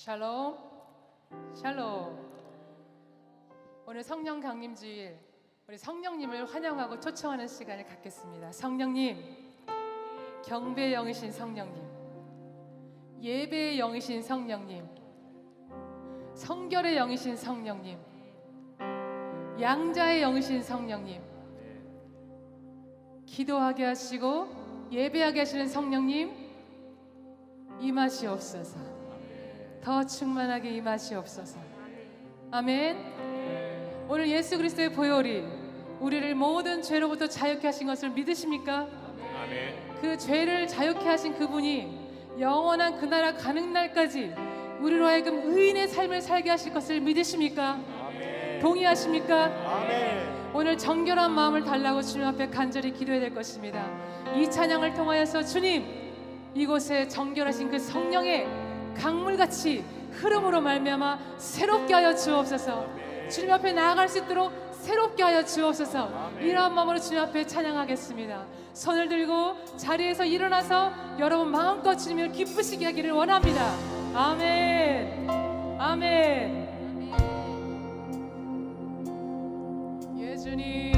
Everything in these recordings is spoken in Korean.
샬롬, 샬롬. 오늘 성령 강림 주일 우리 성령님을 환영하고 초청하는 시간을 갖겠습니다. 성령님, 경배의 영이신 성령님, 예배의 영이신 성령님, 성결의 영이신 성령님, 양자의 영이신 성령님, 기도하게 하시고 예배하게 하시는 성령님 임하시옵소서. 더 충만하게 임하시옵소서. 아멘. 오늘 예수 그리스도의 보혈이 우리를 모든 죄로부터 자유케 하신 것을 믿으십니까? 아멘. 그 죄를 자유케 하신 그분이 영원한 그 나라 가는 날까지 우리로 하여금 의인의 삶을 살게 하실 것을 믿으십니까? 아멘. 동의하십니까? 아멘. 오늘 정결한 마음을 달라고 주님 앞에 간절히 기도해야 될 것입니다. 이 찬양을 통하여서 주님 이곳에 정결하신 그 성령의 강물같이 흐름으로 말미암아 새롭게 하여 주옵소서. 주님 앞에 나아갈 수 있도록 새롭게 하여 주옵소서. 이러한 마음으로 주님 앞에 찬양하겠습니다. 손을 들고 자리에서 일어나서 여러분 마음껏 주님을 기쁘시게 하기를 원합니다. 아멘. 아멘. 예 주님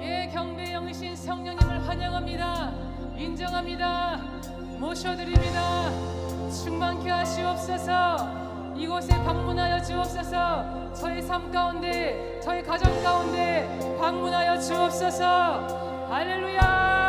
예 경배 영이신 성령님을 환영합니다 인정합니다 모셔드립니다. 충만케 하시옵소서. 이곳에 방문하여 주옵소서. 저의 삶 가운데 저의 가정 가운데 방문하여 주옵소서. 할렐루야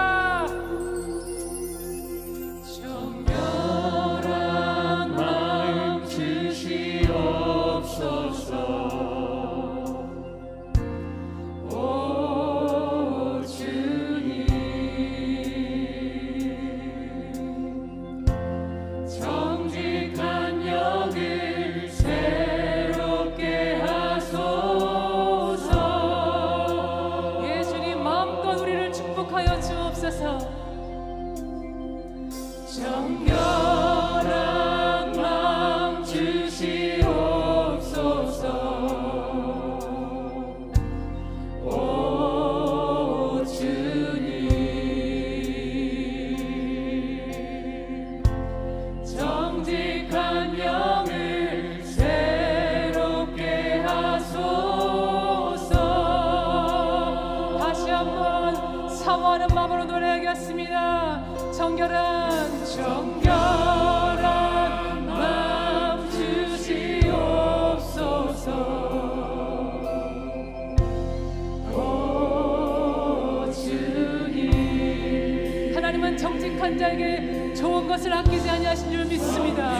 것을 아끼지 아니하신 줄 믿습니다.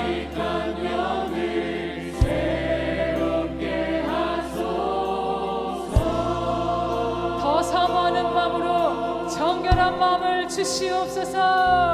더 사모하는 마음으로 정결한 마음을 주시옵소서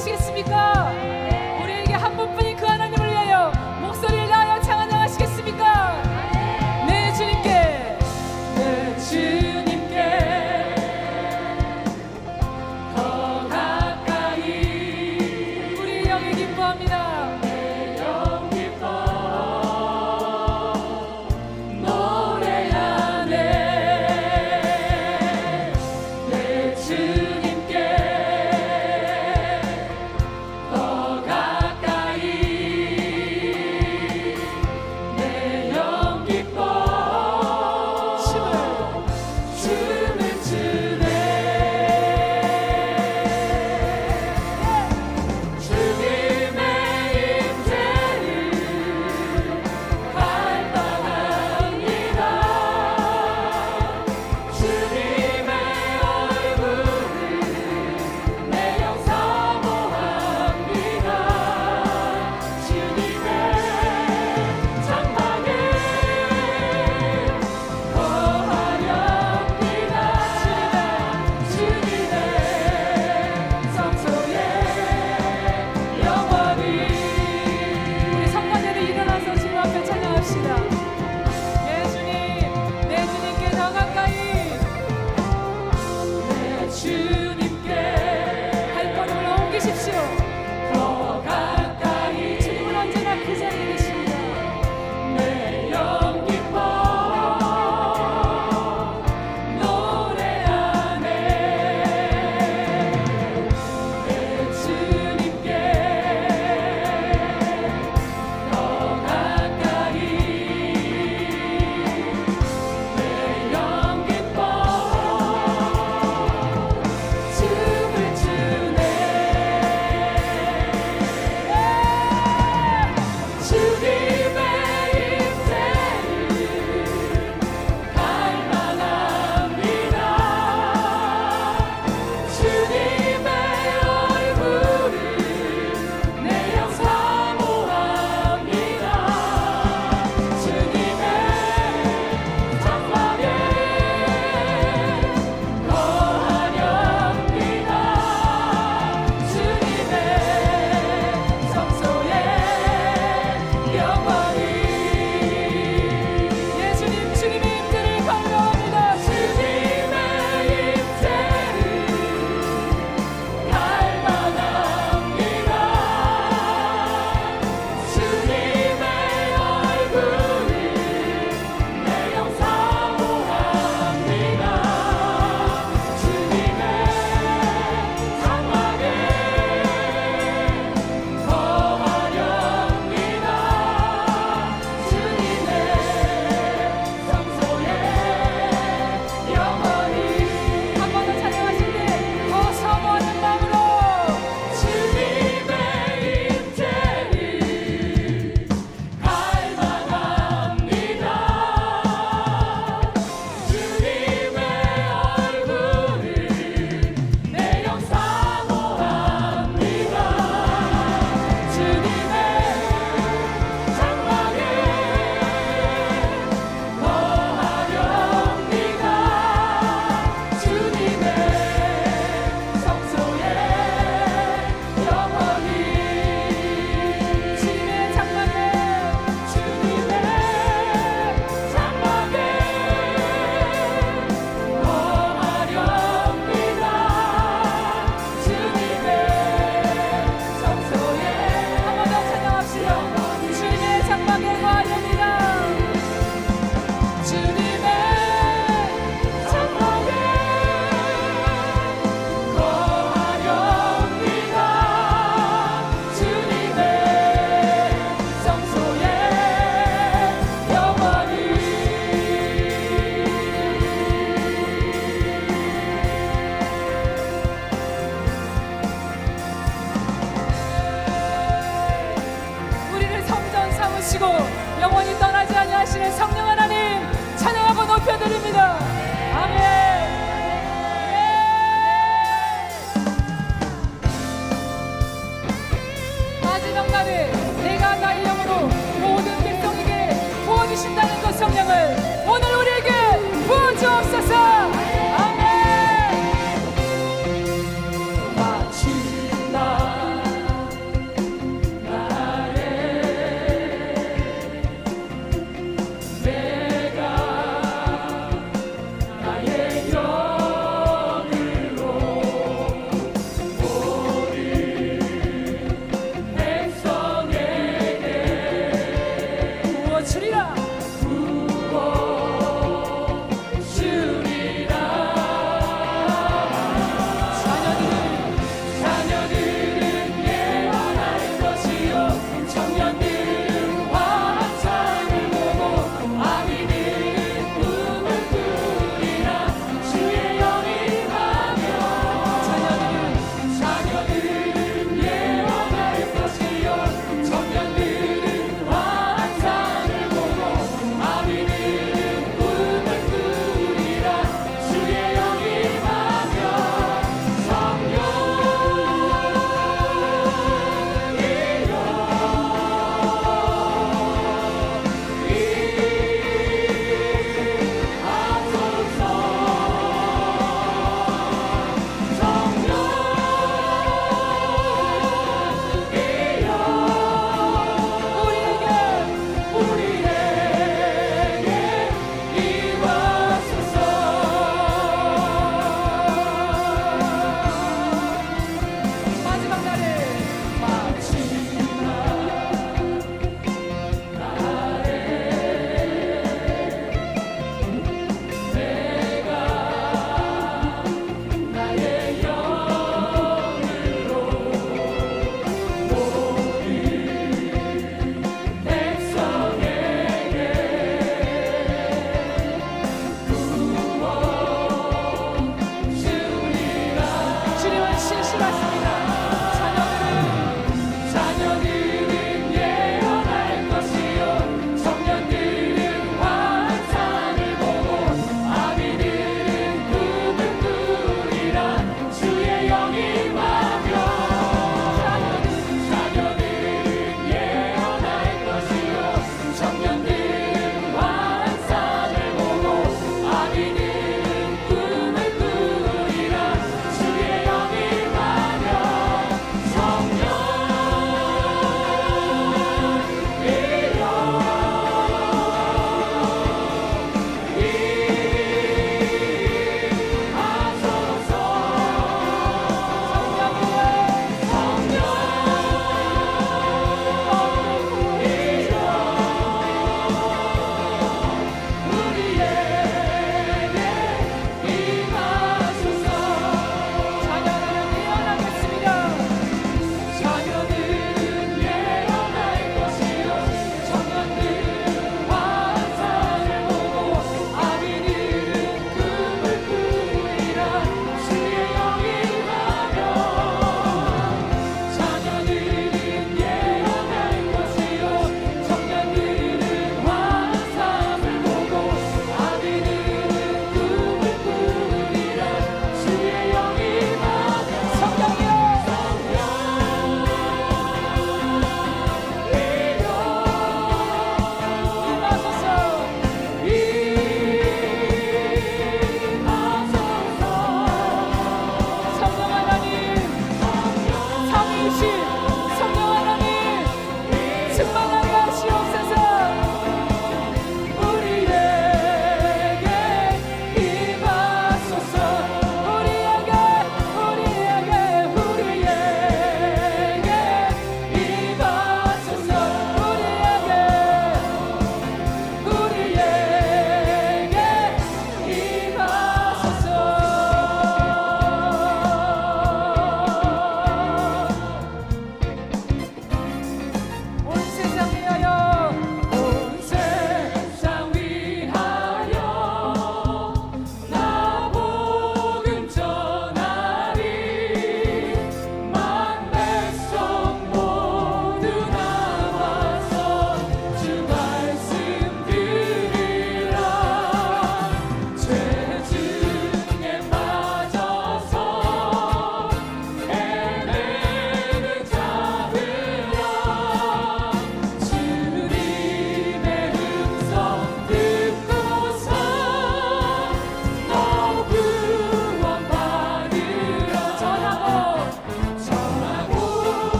소리로 찬양하시겠습니까?